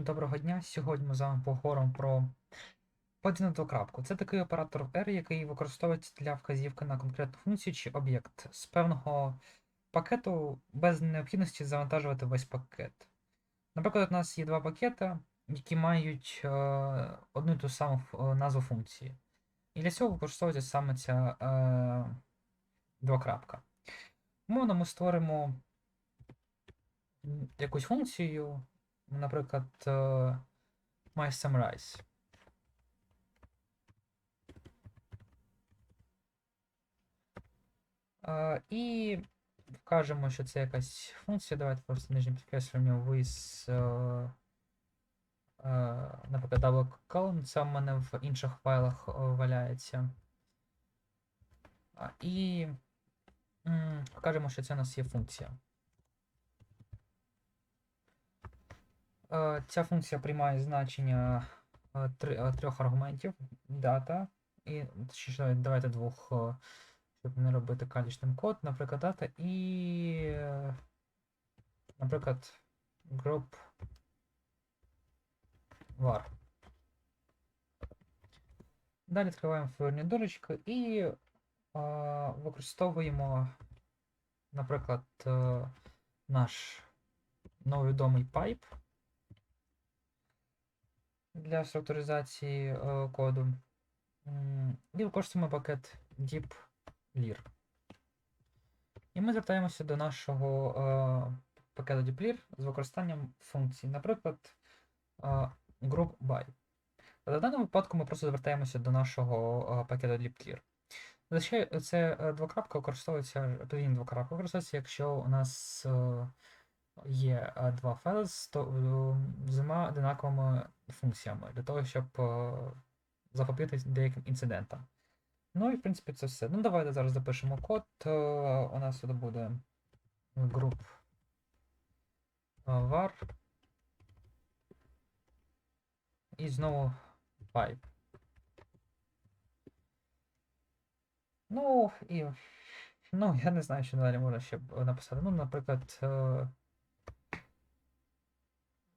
Доброго дня! Сьогодні ми з вами поговоримо про подвійну двокрапку. Це такий оператор R, який використовується для вказівки на конкретну функцію чи об'єкт з певного пакету без необхідності завантажувати весь пакет. Наприклад, у нас є два пакети, які мають е, одну і ту саму е, назву функції. І для цього використовується саме ця е, двокрапка. Умовно, ми створимо якусь функцію, наприклад, е, mySummarize. Е, І вкажемо, що це якась функція. Давайте просто нижнім підкреслюємо with, е, наприклад, double column. Це в мене в інших файлах валяється. І вкажемо, що це у нас є функція. Ця функція приймає значення е, трьох аргументів: дата, і давайте двох, щоб не робити калічним код, наприклад, дата і, наприклад, group var. Далі відкриваємо фігурні дорочки і е, використовуємо, наприклад, наш новий відомий pipe для структуризації е, коду. І використовуємо пакет deeplir. І ми звертаємося до нашого е, пакету deeplir з використанням функцій, наприклад, е, group. В даному випадку ми просто звертаємося до нашого е, пакету deeplir. Зазвичай це е, двокрапка використовується, подвійна двокрапка використовується, якщо у нас е, є е, два файли з е, двома одинаковими функціями для того, щоб е, запобігти деяким інцидентам. Ну і в принципі це все. Ну давайте зараз запишемо код. У нас тут буде group var. І знову pipe. Ну і. Ну, я не знаю, що далі можна ще написати. Ну, наприклад.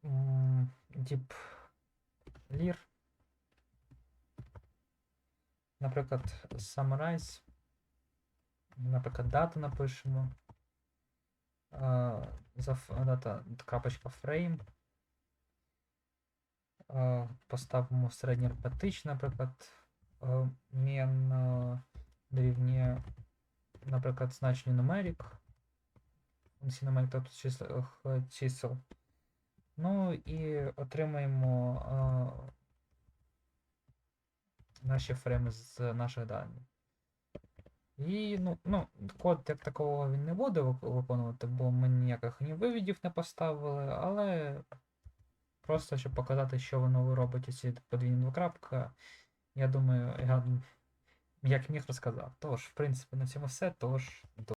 Deep lir. Наприклад, summarize. Наприклад, дату напишемо. Дата крапочка frame. Поставимо середній арифметич, наприклад, мен дорівнює, наприклад, значенню numeric. Функції numeric, тобто чисел. Ну і отримаємо е, наші фрейми з наших даних. І ну, ну, код як такого він не буде виконувати, бо ми ніяких ні вивідів не поставили, але просто щоб показати, що воно робить ці подвійні двокрапка, я думаю, я як міг розказав. Тож, в принципі, на цьому все. Тож, до